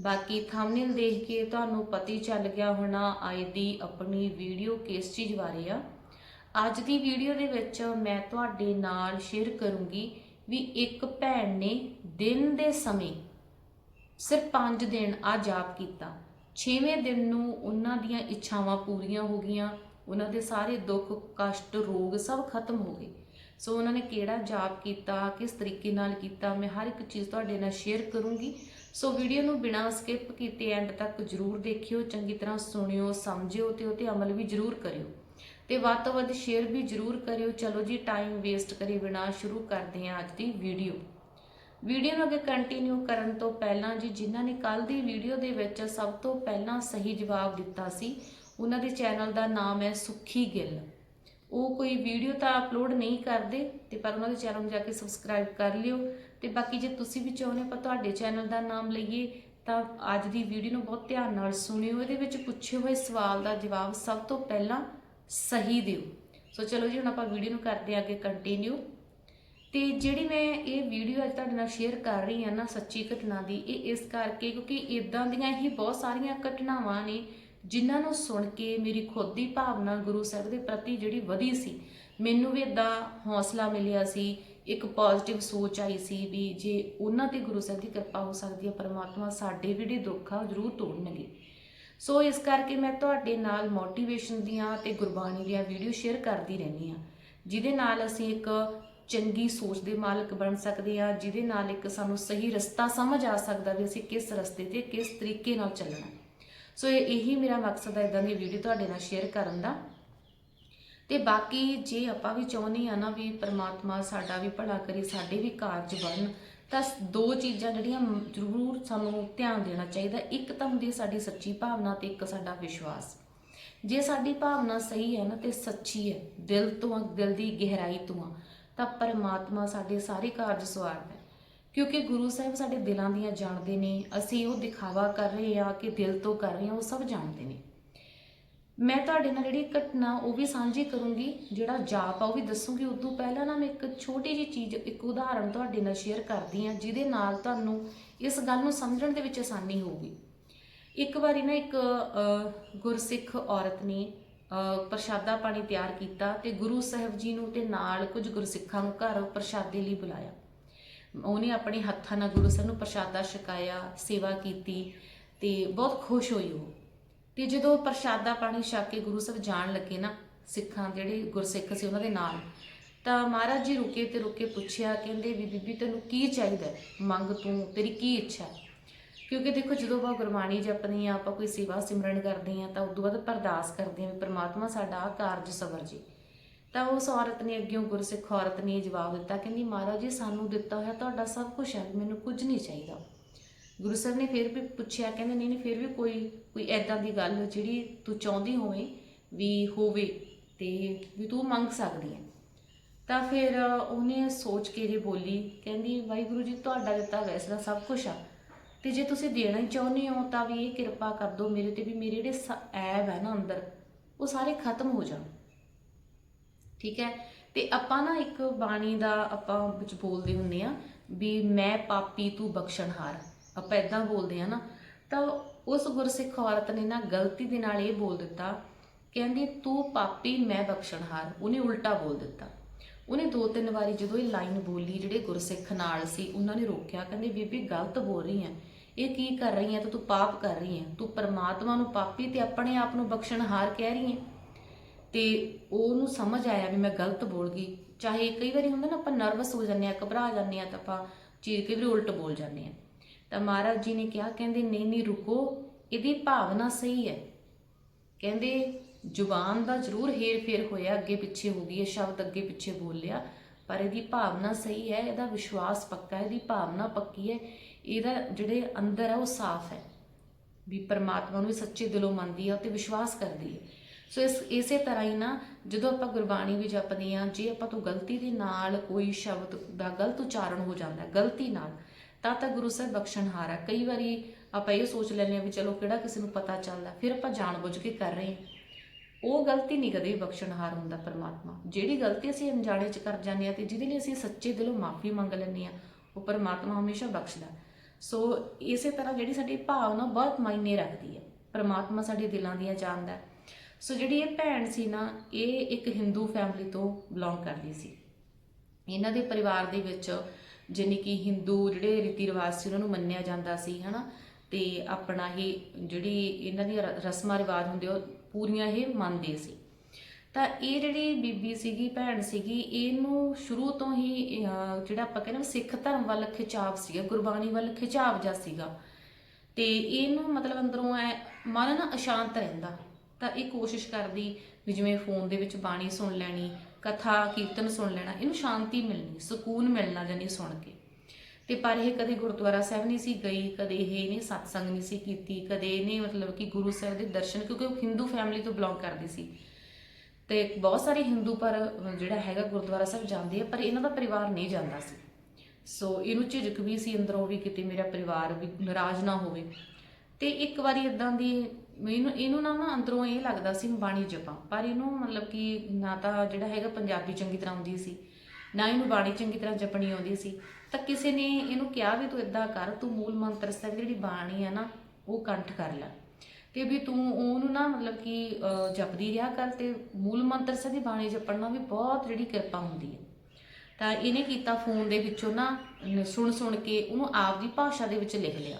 ਬਾਕੀ ਥੰਬਨੇਲ ਦੇਖ ਕੇ ਤੁਹਾਨੂੰ ਪਤਾ ਹੀ ਚੱਲ ਗਿਆ ਹੋਣਾ ਅੱਜ ਦੀ ਆਪਣੀ ਵੀਡੀਓ ਕਿਸ ਚੀਜ਼ ਬਾਰੇ ਆ। ਅੱਜ ਦੀ ਵੀਡੀਓ ਦੇ ਵਿੱਚ ਮੈਂ ਤੁਹਾਡੇ ਨਾਲ ਸ਼ੇਅਰ ਕਰੂੰਗੀ ਵੀ ਇੱਕ ਭੈਣ ਨੇ ਦਿਨ ਦੇ ਸਮੇਂ ਸਿਰਫ 5 ਦਿਨ ਆ ਜਾਪ ਕੀਤਾ। 6ਵੇਂ ਦਿਨ ਨੂੰ ਉਹਨਾਂ ਦੀਆਂ ਇੱਛਾਵਾਂ ਪੂਰੀਆਂ ਹੋ ਗਈਆਂ, ਉਹਨਾਂ ਦੇ ਸਾਰੇ ਦੁੱਖ, ਕਸ਼ਟ, ਰੋਗ ਸਭ ਖਤਮ ਹੋ ਗਏ। ਸੋ ਉਹਨਾਂ ਨੇ ਕਿਹੜਾ ਜਾਪ ਕੀਤਾ, ਕਿਸ ਤਰੀਕੇ ਨਾਲ ਕੀਤਾ, ਮੈਂ ਹਰ ਇੱਕ ਚੀਜ਼ ਤੁਹਾਡੇ ਨਾਲ ਸ਼ੇਅਰ ਕਰੂੰਗੀ। ਸੋ ਵੀਡੀਓ ਨੂੰ ਬਿਨਾਂ ਸਕਿਪ ਕੀਤੇ ਐਂਡ ਤੱਕ ਜਰੂਰ ਦੇਖਿਓ, ਚੰਗੀ ਤਰ੍ਹਾਂ ਸੁਣਿਓ, ਸਮਝਿਓ ਤੇ ਉਹ ਤੇ ਅਮਲ ਵੀ ਜਰੂਰ ਕਰਿਓ। ਤੇ ਵੱਧ ਤੋਂ ਵੱਧ ਸ਼ੇਅਰ ਵੀ ਜਰੂਰ ਕਰਿਓ। ਚਲੋ ਜੀ ਟਾਈਮ ਵੇਸਟ ਕਰੇ ਬਿਨਾਂ ਸ਼ੁਰੂ ਕਰਦੇ ਹਾਂ ਅੱਜ ਦੀ ਵੀਡੀਓ ਵੀਡੀਓ ਨੂੰ ਅੱਗੇ ਕੰਟੀਨਿਊ ਕਰਨ ਤੋਂ ਪਹਿਲਾਂ ਜੀ, ਜਿਨ੍ਹਾਂ ਨੇ ਕੱਲ ਦੀ ਵੀਡੀਓ ਦੇ ਵਿੱਚ ਸਭ ਤੋਂ ਪਹਿਲਾਂ ਸਹੀ ਜਵਾਬ ਦਿੱਤਾ ਸੀ, ਉਹਨਾਂ ਦੇ ਚੈਨਲ ਦਾ ਨਾਮ ਹੈ ਸੁਖੀ ਗਿੱਲ। ਉਹ ਕੋਈ ਵੀਡੀਓ ਤਾਂ ਅਪਲੋਡ ਨਹੀਂ ਕਰਦੇ, ਤੇ ਪਰ ਉਹਨਾਂ ਦੇ ਚੈਨਲ ਨੂੰ ਜਾ ਕੇ ਸਬਸਕ੍ਰਾਈਬ ਕਰ ਲਿਓ। ਤੇ ਬਾਕੀ ਜੇ ਤੁਸੀਂ ਵੀ ਚਾਹੁੰਦੇ ਹੋ ਆਪਾਂ ਤੁਹਾਡੇ ਚੈਨਲ ਦਾ ਨਾਮ ਲਈਏ, ਤਾਂ ਅੱਜ ਦੀ ਵੀਡੀਓ ਨੂੰ ਬਹੁਤ ਧਿਆਨ ਨਾਲ ਸੁਣਿਓ। ਇਹਦੇ ਵਿੱਚ ਪੁੱਛੇ ਹੋਏ ਸਵਾਲ ਦਾ ਜਵਾਬ ਸਭ ਤੋਂ ਪਹਿਲਾਂ ਸਹੀ ਦਿਓ। ਸੋ ਚਲੋ ਜੀ, ਹੁਣ ਆਪਾਂ ਵੀਡੀਓ ਨੂੰ ਕਰਦੇ ਹਾਂ ਅੱਗੇ ਕੰਟੀਨਿਊ ਤੇ ਜਿਹੜੀ ਮੈਂ ਇਹ ਵੀਡੀਓ ਅੱਜ ਤੁਹਾਡੇ ਨਾਲ ਸ਼ੇਅਰ ਕਰ ਰਹੀ ਹਾਂ ਨਾ ਸੱਚੀ ਘਟਨਾ ਦੀ, ਇਹ ਇਸ ਕਰਕੇ ਕਿਉਂਕਿ ਇਦਾਂ ਦੀਆਂ ਹੀ ਬਹੁਤ ਸਾਰੀਆਂ ਘਟਨਾਵਾਂ ਨੇ ਜਿਨ੍ਹਾਂ ਨੂੰ ਸੁਣ ਕੇ ਮੇਰੀ ਖੁਦ ਦੀ ਭਾਵਨਾ ਗੁਰੂ ਸਾਹਿਬ ਦੇ ਪ੍ਰਤੀ ਜਿਹੜੀ ਵਧੀ ਸੀ, ਮੈਨੂੰ ਵੀ ਇਦਾਂ ਹੌਸਲਾ ਮਿਲਿਆ ਸੀ, ਇੱਕ ਪੋਜ਼ਿਟਿਵ ਸੋਚ ਆਈ ਸੀ ਵੀ ਜੇ ਉਹਨਾਂ ਤੇ ਗੁਰੂ ਸਾਹਿਬ ਦੀ ਕਿਰਪਾ ਹੋ ਸਕਦੀ ਹੈ, ਪਰਮਾਤਮਾ ਸਾਡੇ ਵੀ ਜਿਹੜੇ ਦੁੱਖ ਆ ਉਹ ਜ਼ਰੂਰ ਤੋੜਨਗੇ। ਸੋ ਇਸ ਕਰਕੇ ਮੈਂ ਤੁਹਾਡੇ ਨਾਲ ਮੋਟੀਵੇਸ਼ਨ ਦੀਆਂ ਤੇ ਗੁਰਬਾਣੀ ਦੀਆਂ ਵੀਡੀਓ ਸ਼ੇਅਰ ਕਰਦੀ ਰਹਿੰਦੀ ਆ ਜਿਹਦੇ ਨਾਲ ਅਸੀਂ ਇੱਕ ਚੰਗੀ ਸੋਚ ਦੇ ਮਾਲਕ ਬਣ ਸਕਦੇ ਆ ਜਿਹਦੇ ਨਾਲ ਇੱਕ ਸਾਨੂੰ ਸਹੀ ਰਸਤਾ ਸਮਝ ਆ ਸਕਦਾ ਵੀ ਅਸੀਂ ਕਿਸ ਰਸਤੇ ਤੇ ਕਿਸ ਤਰੀਕੇ ਨਾਲ ਚੱਲਣਾ। ਸੋ ਇਹ ਇਹੀ ਮੇਰਾ ਮਕਸਦ ਹੈ ਇਦਾਂ ਦੀ ਵੀਡੀਓ ਤੁਹਾਡੇ ਨਾਲ ਸ਼ੇਅਰ ਕਰਨ ਦਾ। ਤੇ ਬਾਕੀ ਜੇ ਆਪਾਂ ਵੀ ਚਾਹੁੰਦੇ ਆ ਨਾ ਵੀ ਪ੍ਰਮਾਤਮਾ ਸਾਡਾ ਵੀ ਭਲਾ ਕਰੇ ਸਾਡੇ ਵੀ ਕਾਰਜ ਬਣਨ ਤਾਂ ਦੋ ਚੀਜ਼ਾਂ ਜਿਹੜੀਆਂ ਜ਼ਰੂਰ ਸਾਨੂੰ ਧਿਆਨ ਦੇਣਾ ਚਾਹੀਦਾ। ਇੱਕ ਤਾਂ ਹੁੰਦੀ ਹੈ ਸਾਡੀ ਸੱਚੀ ਭਾਵਨਾ ਤੇ ਇੱਕ ਸਾਡਾ ਵਿਸ਼ਵਾਸ। ਜੇ ਸਾਡੀ ਭਾਵਨਾ ਸਹੀ ਹੈ ਨਾ ਤੇ ਸੱਚੀ ਹੈ ਦਿਲ ਤੋਂ ਦਿਲ ਦੀ ਗਹਿਰਾਈ ਤੋਂ ਆ, ਤਾਂ ਪਰਮਾਤਮਾ ਸਾਡੇ ਸਾਰੇ ਕਾਰਜ ਸਵਾਰਦਾ ਹੈ। ਕਿਉਂਕਿ ਗੁਰੂ ਸਾਹਿਬ ਸਾਡੇ ਦਿਲਾਂ ਦੀਆਂ ਜਾਣਦੇ ਨੇ, ਅਸੀਂ ਉਹ ਦਿਖਾਵਾ ਕਰ ਰਹੇ ਆ ਕਿ ਦਿਲ ਤੋਂ ਕਰ ਰਹੇ ਆ ਉਹ ਸਭ ਜਾਣਦੇ ਨੇ। ਮੈਂ ਤੁਹਾਡੇ ਨਾਲ ਜਿਹੜੀ ਘਟਨਾ ਉਹ ਵੀ ਸਾਂਝੀ ਕਰੂੰਗੀ, ਜਿਹੜਾ ਜਾਪ ਆ ਉਹ ਵੀ ਦੱਸੂਗੀ। ਤੋਂ ਪਹਿਲਾਂ ਨਾ ਮੈਂ ਇੱਕ ਛੋਟੀ ਜੀ ਚੀਜ਼, ਇੱਕ ਉਦਾਹਰਣ ਤੁਹਾਡੇ ਨਾਲ ਸ਼ੇਅਰ ਕਰਦੀ ਆ ਜਿਹਦੇ ਨਾਲ ਤੁਹਾਨੂੰ ਇਸ ਗੱਲ ਨੂੰ ਸਮਝਣ ਦੇ ਵਿੱਚ ਆਸਾਨੀ ਹੋਊਗੀ। ਇੱਕ ਵਾਰੀ ਨਾ ਇੱਕ ਗੁਰਸਿੱਖ ਔਰਤ ਨੇ ਪ੍ਰਸ਼ਾਦਾ ਪਾਣੀ ਤਿਆਰ ਕੀਤਾ ਤੇ ਗੁਰੂ ਸਾਹਿਬ ਜੀ ਨੂੰ ਤੇ ਨਾਲ ਕੁਝ ਗੁਰਸਿੱਖਾਂ ਨੂੰ ਘਰ ਪ੍ਰਸ਼ਾਦੇ ਲਈ ਬੁਲਾਇਆ। ਉਹਨੇ ਆਪਣੇ ਹੱਥਾਂ ਨਾਲ ਗੁਰੂ ਸਾਹਿਬ ਨੂੰ ਪ੍ਰਸ਼ਾਦਾ ਛਕਾਇਆ, ਸੇਵਾ ਕੀਤੀ ਤੇ ਬਹੁਤ ਖੁਸ਼ ਹੋਈ ਉਹ। ਤੇ ਜਦੋਂ ਪ੍ਰਸ਼ਾਦਾ ਪਾਣੀ ਛਕ ਕੇ ਗੁਰੂ ਸਾਹਿਬ ਜਾਣ ਲੱਗੇ ਨਾ, ਸਿੱਖਾਂ ਜਿਹੜੇ ਗੁਰਸਿੱਖ ਸੀ ਉਹਨਾਂ ਦੇ ਨਾਲ, ਤਾਂ ਮਹਾਰਾਜ ਜੀ ਰੁਕੇ ਤੇ ਰੁਕੇ ਪੁੱਛਿਆ, ਕਹਿੰਦੇ ਵੀ ਬੀਬੀ ਤੈਨੂੰ ਕੀ ਚਾਹੀਦਾ ਮੰਗ ਤੂੰ, ਤੇਰੀ ਕੀ ਇੱਛਾ ਕਿਉਂਕਿ ਦੇਖੋ ਜਦੋਂ ਆਪਾਂ ਗੁਰਬਾਣੀ ਜਪਦੇ ਆ ਆਪਾਂ ਕੋਈ ਸੇਵਾ ਸਿਮਰਨ ਕਰਦੇ ਆ ਤਾਂ ਉਦੋਂ ਬਾਅਦ ਅਰਦਾਸ ਕਰਦੇ ਆ ਵੀ ਪ੍ਰਮਾਤਮਾ ਸਾਡਾ ਆਹ ਕਾਰਜ ਸਬਰ ਜੀ। ਤਾਂ ਉਸ ਔਰਤ ਨੇ ਅੱਗਿਓਂ ਗੁਰਸਿੱਖ ਔਰਤ ਨੇ ਜਵਾਬ ਦਿੱਤਾ, ਕਹਿੰਦੀ, ਮਹਾਰਾਜ ਜੀ, ਸਾਨੂੰ ਦਿੱਤਾ ਹੋਇਆ ਤੁਹਾਡਾ ਸਭ ਕੁਝ ਹੈ, ਮੈਨੂੰ ਕੁਝ ਨਹੀਂ ਚਾਹੀਦਾ। ਗੁਰੂ ਸਾਹਿਬ ਨੇ ਫਿਰ ਵੀ ਪੁੱਛਿਆ, ਕਹਿੰਦੇ, ਨਹੀਂ ਨਹੀਂ, ਫਿਰ ਵੀ ਕੋਈ ਕੋਈ ਐਦਾਂ ਦੀ ਗੱਲ ਜਿਹੜੀ ਤੂੰ ਚਾਹੁੰਦੀ ਹੋਵੇਂ ਵੀ ਹੋਵੇ ਤੇ ਵੀ ਤੂੰ ਮੰਗ ਸਕਦੀ ਹੈ। ਤਾਂ ਫਿਰ ਉਹਨੇ ਸੋਚ ਕੇ ਜੇ ਬੋਲੀ, ਕਹਿੰਦੀ, ਵਾਹਿਗੁਰੂ ਜੀ, ਤੁਹਾਡਾ ਦਿੱਤਾ ਵੈਸੇ ਤਾਂ ਸਭ ਕੁਝ ਆ। ਤੇ ਜੇ ਤੁਸੀਂ ਦੇਣਾ ਹੀ ਚਾਹੁੰਦੇ ਹੋ ਤਾਂ ਵੀ ਇਹ ਕਿਰਪਾ ਕਰ ਦਿਓ ਮੇਰੇ ਤੇ ਵੀ ਮੇਰੇ ਜਿਹੜੇ ਸ- ਐਬ ਹੈ ਨਾ ਅੰਦਰ, ਉਹ ਸਾਰੇ ਖਤਮ ਹੋ ਜਾਣ। ਠੀਕ ਹੈ? ਤੇ ਆਪਾਂ ਨਾ ਇੱਕ ਬਾਣੀ ਦਾ ਆਪਾਂ ਵਿੱਚ ਬੋਲਦੇ ਹੁੰਦੇ ਆ ਵੀ ਮੈਂ ਪਾਪੀ ਤੂੰ ਬਖਸ਼ਣਹਾਰ ਆਪਾਂ ਇਦਾਂ ਬੋਲਦੇ ਆ ਨਾ। ਤਾਂ ਉਸ ਗੁਰਸਿੱਖ ਔਰਤ ਨੇ ਨਾ ਗਲਤੀ ਦੇ ਨਾਲ ਇਹ ਬੋਲ ਦਿੱਤਾ, ਕਹਿੰਦੀ ਤੂੰ ਪਾਪੀ, ਮੈਂ ਬਖਸ਼ਣਹਾਰ ਉਹਨੇ ਉਲਟਾ ਬੋਲ ਦਿੱਤਾ। ਉਹਨੇ ਦੋ ਤਿੰਨ ਵਾਰੀ ਜਦੋਂ ਇਹ ਲਾਈਨ ਬੋਲੀ, ਜਿਹੜੇ ਗੁਰਸਿੱਖ ਨਾਲ ਸੀ, ਉਹਨਾਂ ਨੇ ਰੋਕਿਆ, ਕਹਿੰਦੇ, ਬੀਬੀ, ਗਲਤ ਬੋਲ ਰਹੀ ਹੈ। ਇਹ ਕੀ ਕਰ ਰਹੀ ਹੈ? ਤੂੰ ਪਾਪ ਕਰ ਰਹੀ ਹੈ। ਤੂੰ ਪਰਮਾਤਮਾ ਨੂੰ ਪਾਪੀ ਤੇ ਆਪਣੇ ਆਪ ਨੂੰ ਬਖਸ਼ਣਹਾਰ ਕਹਿ ਰਹੀ ਹੈ? ਤੇ ਉਹਨੂੰ ਸਮਝ ਆਇਆ ਵੀ ਮੈਂ ਗਲਤ ਬੋਲ ਗਈ। ਚਾਹੇ ਕਈ ਵਾਰੀ ਹੁੰਦਾ ਨਾ, ਆਪਾਂ ਨਰਵਸ ਹੋ ਜਾਂਦੇ ਆ ਘਬਰਾ ਜਾਂਦੇ ਆ ਤਾਂ ਆਪਾਂ ਚੀਰ ਕੇ ਵੀ ਉਲਟ ਬੋਲ ਜਾਂਦੇ ਆ ਤਾਂ ਮਹਾਰਾਜ ਜੀ ਨੇ ਕਿਹਾ, ਕਹਿੰਦੇ, ਨਹੀਂ ਨਹੀਂ, ਰੁਕੋ, ਇਹਦੀ ਭਾਵਨਾ ਸਹੀ ਹੈ। ਕਹਿੰਦੇ, ਜ਼ੁਬਾਨ ਦਾ ਜ਼ਰੂਰ ਹੇਰ ਫੇਰ ਹੋਇਆ, ਅੱਗੇ ਪਿੱਛੇ ਹੋ ਗਈ ਹੈ, ਸ਼ਬਦ ਅੱਗੇ ਪਿੱਛੇ ਬੋਲਿਆ ਪਰ ਇਹਦੀ ਭਾਵਨਾ ਸਹੀ ਹੈ, ਇਹਦਾ ਵਿਸ਼ਵਾਸ ਪੱਕਾ ਹੈ, ਇਹਦੀ ਭਾਵਨਾ ਪੱਕੀ ਹੈ, ਇਹਦਾ ਜਿਹੜੇ ਅੰਦਰ ਹੈ ਉਹ ਸਾਫ਼ ਹੈ। ਵੀ ਪਰਮਾਤਮਾ ਨੂੰ ਵੀ ਸੱਚੇ ਦਿਲੋਂ ਮੰਨਦੀ ਹੈ ਤੇ ਵਿਸ਼ਵਾਸ ਕਰਦੀ ਹੈ। ਸੋ ਇਸ, ਇਸੇ ਤਰ੍ਹਾਂ ਹੀ ਨਾ, ਜਦੋਂ ਆਪਾਂ ਗੁਰਬਾਣੀ ਵੀ ਜਪਦੇ ਹਾਂ, ਜੇ ਆਪਾਂ ਤੋਂ ਗਲਤੀ ਦੇ ਨਾਲ ਕੋਈ ਸ਼ਬਦ ਦਾ ਗਲਤ ਉਚਾਰਨ ਹੋ ਜਾਂਦਾ ਗਲਤੀ ਨਾਲ, ਤਾਂ ਤਾਂ ਗੁਰੂ ਸਾਹਿਬ ਬਖਸ਼ਣਹਾਰ ਹੈ। ਕਈ ਵਾਰੀ ਆਪਾਂ ਇਹ ਸੋਚ ਲੈਂਦੇ ਹਾਂ ਵੀ ਚਲੋ, ਕਿਹੜਾ ਕਿਸੇ ਨੂੰ ਪਤਾ ਚੱਲਦਾ ਫਿਰ ਆਪਾਂ ਜਾਣਬੁੱਝ ਕੇ ਕਰ ਰਹੇ ਹਾਂ। ਉਹ ਗਲਤੀ ਨਹੀਂ ਕਦੇ ਬਖਸ਼ਣਹਾਰ ਹੁੰਦਾ ਪਰਮਾਤਮਾ। ਜਿਹੜੀ ਗਲਤੀ ਅਸੀਂ ਅਣਜਾਣੇ ਚ ਕਰ ਜਾਂਦੇ ਆ ਤੇ ਜਿਹਦੇ ਲਈ ਅਸੀਂ ਸੱਚੇ ਦਿਲੋਂ ਮਾਫੀ ਮੰਗ ਲੈਂਦੇ ਆ ਉਹ ਪਰਮਾਤਮਾ ਹਮੇਸ਼ਾ ਬਖਸ਼ਦਾ ਸੋ ਇਸੇ ਤਰ੍ਹਾਂ ਜਿਹੜੀ ਸਾਡੀ ਭਾਵਨਾ ਬਹੁਤ ਮਾਇਨੇ ਰੱਖਦੀ ਹੈ। ਪਰਮਾਤਮਾ ਸਾਡੇ ਦਿਲਾਂ ਦੀਆਂ ਜਾਣਦਾ ਹੈ। ਸੋ ਜਿਹੜੀ ਇਹ ਭੈਣ ਸੀ ਨਾ, ਇਹ ਇੱਕ ਹਿੰਦੂ ਫੈਮਿਲੀ ਤੋਂ ਬਿਲੋਂਗ ਕਰਦੀ ਸੀ। ਇਹਨਾਂ ਦੇ ਪਰਿਵਾਰ ਦੇ ਵਿੱਚ ਜਾਣੀ ਕਿ ਹਿੰਦੂ ਜਿਹੜੇ ਰੀਤੀ ਰਿਵਾਜ ਸੀ, ਉਹਨਾਂ ਨੂੰ ਮੰਨਿਆ ਜਾਂਦਾ ਸੀ, ਹਨਾ? ਤੇ ਆਪਣਾ ਹੀ ਜਿਹੜੀ ਇਹਨਾਂ ਦੀ ਰਸਮਾਂ ਰਿਵਾਜ ਹੁੰਦੇ ਉਹ ਪੂਰੀਆਂ ਇਹ ਮੰਨਦੇ ਸੀ। ਤਾਂ ਇਹ ਜਿਹੜੀ ਬੀਬੀ ਸੀਗੀ, ਭੈਣ ਸੀਗੀ, ਇਹਨੂੰ ਸ਼ੁਰੂ ਤੋਂ ਹੀ ਜਿਹੜਾ ਆਪਾਂ ਕਹਿੰਦੇ ਸਿੱਖ ਧਰਮ ਵੱਲ ਖਿਚਾਵ ਸੀਗਾ, ਗੁਰਬਾਣੀ ਵੱਲ ਖਿਚਾਵ ਜਾ ਸੀਗਾ। ਤੇ ਇਹਨੂੰ ਮਤਲਬ ਅੰਦਰੋਂ ਐ, ਮਨ ਨਾ ਅਸ਼ਾਂਤ ਰਹਿੰਦਾ। ਤਾਂ ਇਹ ਕੋਸ਼ਿਸ਼ ਕਰਦੀ ਵੀ ਜਿਵੇਂ ਫੋਨ ਦੇ ਵਿੱਚ ਬਾਣੀ ਸੁਣ ਲੈਣੀ, ਕਥਾ, ਕੀਰਤਨ ਸੁਣ ਲੈਣਾ, ਇਹਨੂੰ ਸ਼ਾਂਤੀ ਮਿਲਣੀ, ਸਕੂਨ ਮਿਲਣਾ ਜਾਨੀ ਸੁਣ ਕੇ। ਤੇ ਪਰ ਇਹ ਕਦੇ ਗੁਰਦੁਆਰਾ ਸਾਹਿਬ ਨਹੀਂ ਸੀ ਗਈ, ਕਦੇ ਇਹ ਇਹਨੇ ਸਤਸੰਗ ਨਹੀਂ ਸੀ ਕੀਤੀ, ਕਦੇ ਇਹਨੇ ਮਤਲਬ ਕਿ ਗੁਰੂ ਸਾਹਿਬ ਦੇ ਦਰਸ਼ਨ, ਕਿਉਂਕਿ ਉਹ ਹਿੰਦੂ ਫੈਮਿਲੀ ਤੋਂ ਬਿਲੋਂਗ ਕਰਦੀ ਸੀ। ਤੇ ਬਹੁਤ ਸਾਰੇ ਹਿੰਦੂ ਪਰ ਜਿਹੜਾ ਹੈਗਾ ਗੁਰਦੁਆਰਾ ਸਾਹਿਬ ਜਾਂਦੇ ਆ, ਪਰ ਇਹਨਾਂ ਦਾ ਪਰਿਵਾਰ ਨਹੀਂ ਜਾਂਦਾ ਸੀ। ਸੋ ਇਹਨੂੰ ਝਿਜਕ ਵੀ ਸੀ ਅੰਦਰੋਂ ਵੀ ਕਿਤੇ ਮੇਰਾ ਪਰਿਵਾਰ ਵੀ ਨਾਰਾਜ਼ ਨਾ ਹੋਵੇ। ਤੇ ਇੱਕ ਵਾਰੀ ਇਦਾਂ ਦੀ ਮੈਨੂੰ ਇਹਨੂੰ ਨਾ ਨਾ ਅੰਦਰੋਂ ਇਹ ਲੱਗਦਾ ਸੀ ਮੈਂ ਬਾਣੀ ਜਪਾਂ, ਪਰ ਇਹਨੂੰ ਮਤਲਬ ਕਿ ਨਾ ਤਾਂ ਜਿਹੜਾ ਹੈਗਾ ਪੰਜਾਬੀ ਚੰਗੀ ਤਰ੍ਹਾਂ ਆਉਂਦੀ ਸੀ, ਨਾ ਇਹਨੂੰ ਬਾਣੀ ਚੰਗੀ ਤਰ੍ਹਾਂ ਜਪਣੀ ਆਉਂਦੀ ਸੀ। ਤਾਂ ਕਿਸੇ ਨੇ ਇਹਨੂੰ ਕਿਹਾ ਵੀ ਤੂੰ ਇਦਾਂ ਕਰ, ਤੂੰ ਮੂਲ ਮੰਤਰ ਸਾਹਿਬ ਦੀ ਜਿਹੜੀ ਬਾਣੀ ਆ ਨਾ, ਉਹ ਕੰਠ ਕਰ ਲੈ। ਤੇ ਵੀ ਤੂੰ ਉਹਨੂੰ ਨਾ ਮਤਲਬ ਕਿ ਜਪਦੀ ਰਿਹਾ ਕਰ ਤੇ ਮੂਲ ਮੰਤਰ ਸਾਹਿਬ ਦੀ ਬਾਣੀ ਜਪਣ ਨਾਲ ਵੀ ਬਹੁਤ ਜਿਹੜੀ ਕਿਰਪਾ ਹੁੰਦੀ ਹੈ ਤਾਂ ਇਹਨੇ ਕੀਤਾ ਫੋਨ ਦੇ ਵਿੱਚੋਂ ਨਾ ਸੁਣ ਸੁਣ ਕੇ ਉਹਨੂੰ ਆਪ ਦੀ ਭਾਸ਼ਾ ਦੇ ਵਿੱਚ ਲਿਖ ਲਿਆ।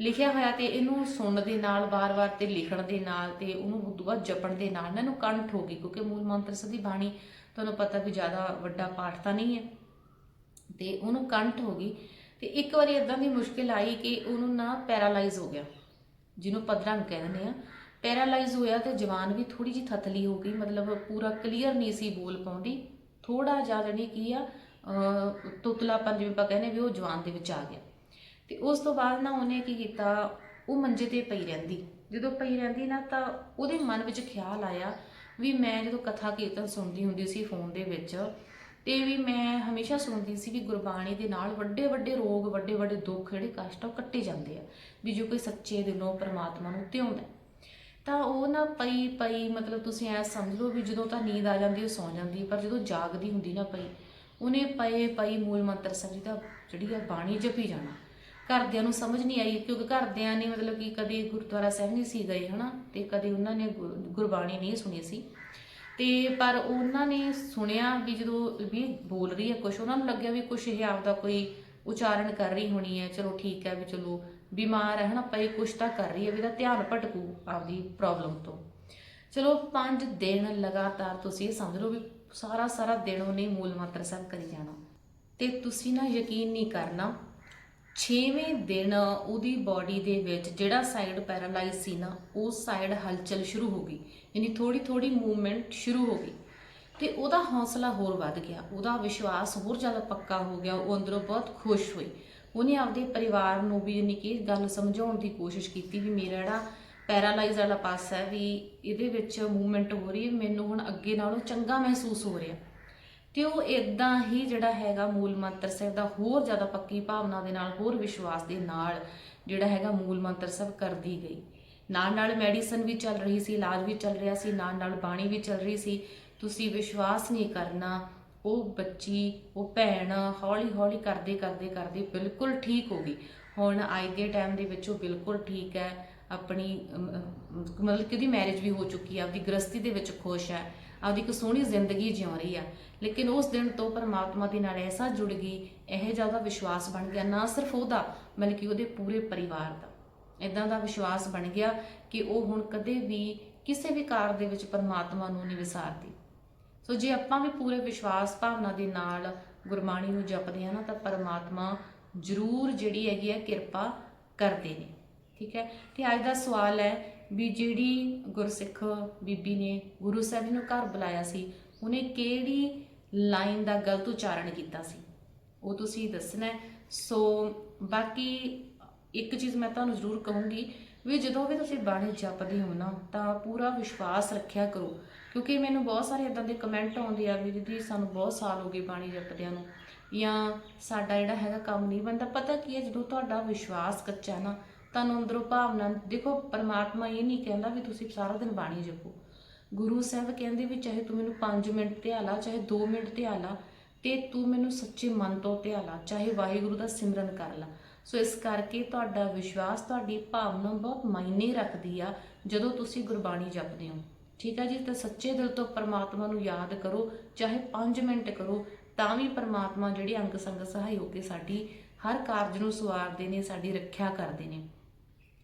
ਲਿਖਿਆ ਹੋਇਆ ਤੇ ਇਹਨੂੰ ਸੁਣਨ ਦੇ ਨਾਲ ਵਾਰ-ਵਾਰ ਤੇ ਲਿਖਣ ਦੇ ਨਾਲ ਤੇ ਉਹਨੂੰ ਉਦੋਂ ਬਾਅਦ ਜਪਣ ਦੇ ਨਾਲ ਨਾ ਇਹਨੂੰ ਕੰਠ ਹੋ ਗਈ ਕਿਉਂਕਿ ਮੂਲ ਮੰਤਰ ਸਾਹਿਬ ਦੀ ਬਾਣੀ ਤੁਹਾਨੂੰ ਪਤਾ ਵੀ ਜ਼ਿਆਦਾ ਵੱਡਾ ਪਾਠ ਤਾਂ ਨਹੀਂ ਹੈ। ਤੇ ਉਹਨੂੰ ਕੰਠ ਹੋ ਗਈ ਤੇ ਇੱਕ ਵਾਰੀ ਇਦਾਂ ਦੀ ਮੁਸ਼ਕਿਲ ਆਈ ਕਿ ਉਹਨੂੰ ਨਾ ਪੈਰਾਲਾਈਜ਼ ਹੋ ਗਿਆ ਜਿਹਨੂੰ ਪਦਰੰਗ ਕਹਿੰਦੇ ਆ। ਪੈਰਾਲਾਈਜ਼ ਹੋਇਆ ਤੇ ਜਵਾਨ ਵੀ ਥੋੜੀ ਜਿਹੀ ਥਤਲੀ ਹੋ ਗਈ ਮਤਲਬ ਪੂਰਾ ਕਲੀਅਰ ਨਹੀਂ ਸੀ ਬੋਲ ਪਾਉਂਦੀ। ਥੋੜਾ ਜਿਹਾ ਜਾਨੀ ਕੀ ਆ ਅਹ, ਤੁਤਲਾਪਨ ਜਿਵੇਂ ਆਪਾਂ ਕਹਿੰਦੇ ਵੀ ਉਹ ਜਵਾਨ ਦੇ ਵਿੱਚ ਆ ਗਿਆ। ਤੇ ਉਸ ਤੋਂ ਬਾਅਦ ਨਾ ਉਹਨੇ ਕੀ ਕੀਤਾ ਉਹ ਮੰਜੇ ਤੇ ਪਈ ਰਹਿੰਦੀ। ਜਦੋਂ ਪਈ ਰਹਿੰਦੀ ਨਾ ਤਾਂ ਉਹਦੇ ਮਨ ਵਿੱਚ ਖਿਆਲ ਆਇਆ ਵੀ ਮੈਂ ਜਦੋਂ ਕਥਾ ਕੀਰਤਨ ਸੁਣਦੀ ਹੁੰਦੀ ਸੀ ਫੋਨ ਦੇ ਵਿੱਚ ਤੇ ਵੀ ਮੈਂ ਹਮੇਸ਼ਾ ਸੁਣਦੀ ਸੀ ਵੀ ਗੁਰਬਾਣੀ ਦੇ ਨਾਲ ਵੱਡੇ ਵੱਡੇ ਰੋਗ ਵੱਡੇ ਵੱਡੇ ਦੁੱਖ ਜਿਹੜੇ ਕਸ਼ਟ ਆ, ਉਹ ਕੱਟੇ ਜਾਂਦੇ ਆ ਵੀ ਜੋ ਕੋਈ ਸੱਚੇ ਦਿਲੋਂ ਪਰਮਾਤਮਾ ਨੂੰ ਧਿਆਉਂਦਾ ਤਾਂ ਉਹ ਨਾ ਪਈ ਪਈ ਮਤਲਬ ਤੁਸੀਂ ਐ ਸਮਝ ਲਓ ਵੀ ਜਦੋਂ ਤਾਂ ਨੀਂਦ ਆ ਜਾਂਦੀ ਉਹ ਸੌਂ ਜਾਂਦੀ ਪਰ ਜਦੋਂ ਜਾਗਦੀ ਹੁੰਦੀ ਨਾ ਪਈ ਉਹਨੇ ਪਏ ਪਈ ਮੂਲ ਮੰਤਰ ਸਾਹਿਬ ਜੀ ਦਾ ਜਿਹੜੀ ਆ ਬਾਣੀ ਜਪੀ ਜਾਣਾ। ਘਰਦਿਆਂ ਨੂੰ ਸਮਝ ਨਹੀਂ ਆਈ, ਕਿਉਂਕਿ ਘਰਦਿਆਂ ਨੇ ਮਤਲਬ ਕਿ ਕਦੇ ਗੁਰਦੁਆਰਾ ਸਾਹਿਬ ਨਹੀਂ ਸੀ ਗਏ, ਹਨਾ? ਤੇ ਕਦੇ ਉਹਨਾਂ ਨੇ ਗੁਰਬਾਣੀ ਨਹੀਂ ਸੁਣੀ ਸੀ। ਤੇ ਪਰ ਉਹਨਾਂ ਨੇ ਸੁਣਿਆ ਵੀ ਜਦੋਂ ਵੀ ਬੋਲ ਰਹੀ ਹੈ ਕੁਝ ਉਹਨਾਂ ਨੂੰ ਲੱਗਿਆ ਵੀ ਕੁਝ ਇਹ ਆਪਦਾ ਕੋਈ ਉਚਾਰਨ ਕਰ ਰਹੀ ਹੋਣੀ ਹੈ, ਚਲੋ ਠੀਕ ਹੈ ਵੀ ਚਲੋ ਬਿਮਾਰ ਹੈ, ਹਨਾ? ਪਈ ਕੁਛ ਤਾਂ ਕਰ ਰਹੀ ਹੈ ਵੀ ਇਹਦਾ ਧਿਆਨ ਭਟਕੂ ਆਪਦੀ ਪ੍ਰੋਬਲਮ ਤੋਂ। ਚਲੋ 5 ਦਿਨ ਲਗਾਤਾਰ ਤੁਸੀਂ ਇਹ ਸਮਝ ਲਓ ਵੀ ਸਾਰਾ ਸਾਰਾ ਦਿਨ ਉਹਨੇ ਮੂਲ ਮੰਤਰ ਸਾਹਿਬ ਕਰੀ ਜਾਣਾ। ਤੇ ਤੁਸੀਂ ਨਾ ਯਕੀਨ ਨਹੀਂ ਕਰਨਾ 6ਵੇਂ ਦਿਨ ਉਹਦੀ ਬਾਡੀ ਦੇ ਵਿੱਚ ਜਿਹੜਾ ਸਾਈਡ ਪੈਰਾਲਾਈਜ਼ ਸੀ ਨਾ, ਉਹ ਸਾਈਡ ਹਲਚਲ ਸ਼ੁਰੂ ਹੋ ਗਈ। ਯਾਨੀ ਥੋੜੀ ਥੋੜੀ ਮੂਵਮੈਂਟ ਸ਼ੁਰੂ ਹੋ ਗਈ। ਤੇ ਉਹਦਾ ਹੌਸਲਾ ਹੋਰ ਵੱਧ ਗਿਆ। ਉਹਦਾ ਵਿਸ਼ਵਾਸ ਹੋਰ ਜ਼ਿਆਦਾ ਪੱਕਾ ਹੋ ਗਿਆ। ਉਹ ਅੰਦਰੋਂ ਬਹੁਤ ਖੁਸ਼ ਹੋਈ। ਉਹਨੇ ਆਪਦੇ ਪਰਿਵਾਰ ਨੂੰ ਵੀ ਯਾਨੀ ਕਿ ਗੱਲ ਸਮਝਾਉਣ ਦੀ ਕੋਸ਼ਿਸ਼ ਕੀਤੀ ਵੀ ਮੇਰਾ ਜਿਹੜਾ ਪੈਰਾਲਾਈਜ਼ ਵਾਲਾ ਪਾਸਾ ਹੈ ਵੀ ਇਹਦੇ ਵਿੱਚ ਮੂਵਮੈਂਟ ਹੋ ਰਹੀ ਹੈ। ਮੈਨੂੰ ਹੁਣ ਅੱਗੇ ਨਾਲੋਂ ਚੰਗਾ ਮਹਿਸੂਸ ਹੋ ਰਿਹਾ। ਤੇ ਉਹ ਇਦਾਂ ਹੀ ਜਿਹੜਾ ਹੈਗਾ ਮੂਲ ਮੰਤਰ ਸਾਹਿਬ ਦਾ ਹੋਰ ਜ਼ਿਆਦਾ ਪੱਕੀ ਭਾਵਨਾ ਦੇ ਨਾਲ, ਹੋਰ ਵਿਸ਼ਵਾਸ ਦੇ ਨਾਲ ਜਿਹੜਾ ਹੈਗਾ ਮੂਲ ਮੰਤਰ ਸਾਹਿਬ ਕਰਦੀ ਗਈ। ਨਾਲ ਨਾਲ ਮੈਡੀਸਨ ਵੀ ਚੱਲ ਰਹੀ ਸੀ, ਇਲਾਜ ਵੀ ਚੱਲ ਰਿਹਾ ਸੀ ਨਾਲ ਨਾਲ ਬਾਣੀ ਵੀ ਚੱਲ ਰਹੀ ਸੀ। ਤੁਸੀਂ ਵਿਸ਼ਵਾਸ ਨਹੀਂ ਕਰਨਾ, ਉਹ ਬੱਚੀ, ਉਹ ਭੈਣ ਹੌਲੀ ਹੌਲੀ ਕਰਦੇ ਕਰਦੇ ਕਰਦੇ ਬਿਲਕੁਲ ਠੀਕ ਹੋ ਗਈ। ਹੁਣ ਅੱਜ ਦੇ ਟਾਈਮ ਦੇ ਵਿੱਚ ਉਹ ਬਿਲਕੁਲ ਠੀਕ ਹੈ, ਆਪਣੀ ਮਤਲਬ ਕਿ ਉਹਦੀ ਮੈਰਿਜ ਵੀ ਹੋ ਚੁੱਕੀ ਹੈ, ਆਪਦੀ ਗ੍ਰਸਤੀ ਦੇ ਵਿੱਚ ਖੁਸ਼ ਹੈ। ਆਪਦੀ ਇੱਕ ਸੋਹਣੀ ਜ਼ਿੰਦਗੀ ਜਿਉ ਰਹੀ ਆ। ਲੇਕਿਨ ਉਸ ਦਿਨ ਤੋਂ ਪਰਮਾਤਮਾ ਦੇ ਨਾਲ ਐਸਾ ਜੁੜ ਗਈ, ਇਹ ਜ਼ਿਆਦਾ ਵਿਸ਼ਵਾਸ ਬਣ ਗਿਆ, ਨਾ ਸਿਰਫ ਉਹਦਾ ਬਲਕਿ ਉਹਦੇ ਪੂਰੇ ਪਰਿਵਾਰ ਦਾ। ਇਦਾਂ ਦਾ ਵਿਸ਼ਵਾਸ ਬਣ ਗਿਆ ਕਿ ਉਹ ਹੁਣ ਕਦੇ ਵੀ ਕਿਸੇ ਵੀ ਕਾਰ ਦੇ ਵਿੱਚ ਪਰਮਾਤਮਾ ਨੂੰ ਨਹੀਂ ਵਿਸਾਰਦੀ। ਸੋ ਜੇ ਆਪਾਂ ਵੀ ਪੂਰੇ ਵਿਸ਼ਵਾਸ ਭਾਵਨਾ ਦੇ ਨਾਲ ਗੁਰਬਾਣੀ ਨੂੰ ਜਪਦੇ ਹਾਂ ਨਾ, ਤਾਂ ਪਰਮਾਤਮਾ ਜ਼ਰੂਰ ਜਿਹੜੀ ਹੈਗੀ ਹੈ ਕਿਰਪਾ ਕਰਦੇ ਨੇ। ਠੀਕ ਹੈ? ਤੇ ਅੱਜ ਦਾ ਸਵਾਲ ਹੈ ਵੀ ਜਿਹੜੀ ਗੁਰਸਿੱਖ ਬੀਬੀ ਨੇ ਗੁਰੂ ਸਾਹਿਬ ਜੀ ਨੂੰ ਘਰ ਬੁਲਾਇਆ ਸੀ, ਉਹਨੇ ਕਿਹੜੀ ਲਾਈਨ ਦਾ ਗਲਤ ਉਚਾਰਨ ਕੀਤਾ ਸੀ? ਉਹ ਤੁਸੀਂ ਦੱਸਣਾ ਸੋ ਬਾਕੀ ਇੱਕ ਚੀਜ਼ ਮੈਂ ਤੁਹਾਨੂੰ ਜ਼ਰੂਰ ਕਹੂੰਗੀ ਵੀ ਜਦੋਂ ਵੀ ਤੁਸੀਂ ਬਾਣੀ ਜਪਦੇ ਹੋ ਨਾ, ਤਾਂ ਪੂਰਾ ਵਿਸ਼ਵਾਸ ਰੱਖਿਆ ਕਰੋ। ਕਿਉਂਕਿ ਮੈਨੂੰ ਬਹੁਤ ਸਾਰੇ ਇਦਾਂ ਦੇ ਕਮੈਂਟ ਆਉਂਦੇ ਆ ਵੀ ਦੀਦੀ ਸਾਨੂੰ ਬਹੁਤ ਸਾਲ ਹੋ ਗਏ ਬਾਣੀ ਜਪਦਿਆਂ ਨੂੰ। ਜਾਂ ਸਾਡਾ ਜਿਹੜਾ ਹੈਗਾ ਕੰਮ ਨਹੀਂ ਬਣਦਾ, ਪਤਾ ਕੀ ਹੈ, ਜਦੋਂ ਤੁਹਾਡਾ ਵਿਸ਼ਵਾਸ ਕੱਚਾ ਨਾ ਤੁਹਾਨੂੰ ਅੰਦਰੋਂ ਭਾਵਨਾ, ਦੇਖੋ ਪਰਮਾਤਮਾ ਇਹ ਨਹੀਂ ਕਹਿੰਦਾ ਵੀ ਤੁਸੀਂ ਸਾਰਾ ਦਿਨ ਬਾਣੀ ਜਪੋ। ਗੁਰੂ ਸਾਹਿਬ ਕਹਿੰਦੇ ਵੀ ਚਾਹੇ ਤੂੰ ਮੈਨੂੰ 5 ਮਿੰਟ ਧਿਆਲਾ, ਚਾਹੇ 2 ਮਿੰਟ ਧਿਆਲਾ, ਤੇ ਤੂੰ ਮੈਨੂੰ ਸੱਚੇ ਮਨ ਤੋਂ ਧਿਆਲਾ, ਚਾਹੇ ਵਾਹਿਗੁਰੂ ਦਾ ਸਿਮਰਨ ਕਰ ਲਾ। ਸੋ ਇਸ ਕਰਕੇ ਤੁਹਾਡਾ ਵਿਸ਼ਵਾਸ, ਤੁਹਾਡੀ ਭਾਵਨਾ ਬਹੁਤ ਮਾਇਨੇ ਰੱਖਦੀ ਆ, ਜਦੋਂ ਤੁਸੀਂ ਗੁਰਬਾਣੀ ਜਪਦੇ ਹੋ। ਠੀਕ ਆ ਜੀ? ਤਾਂ ਸੱਚੇ ਦਿਲ ਤੋਂ ਪਰਮਾਤਮਾ ਨੂੰ ਯਾਦ ਕਰੋ, ਚਾਹੇ 5 ਮਿੰਟ ਕਰੋ, ਤਾਂ ਵੀ ਪਰਮਾਤਮਾ ਜਿਹੜੇ ਅੰਗ ਸੰਗ ਸਹਾਈ ਹੋ ਕੇ ਸਾਡੀ ਹਰ ਕਾਰਜ ਨੂੰ ਸਵਾਰਦੇ ਨੇ, ਸਾਡੀ ਰੱਖਿਆ ਕਰਦੇ ਨੇ।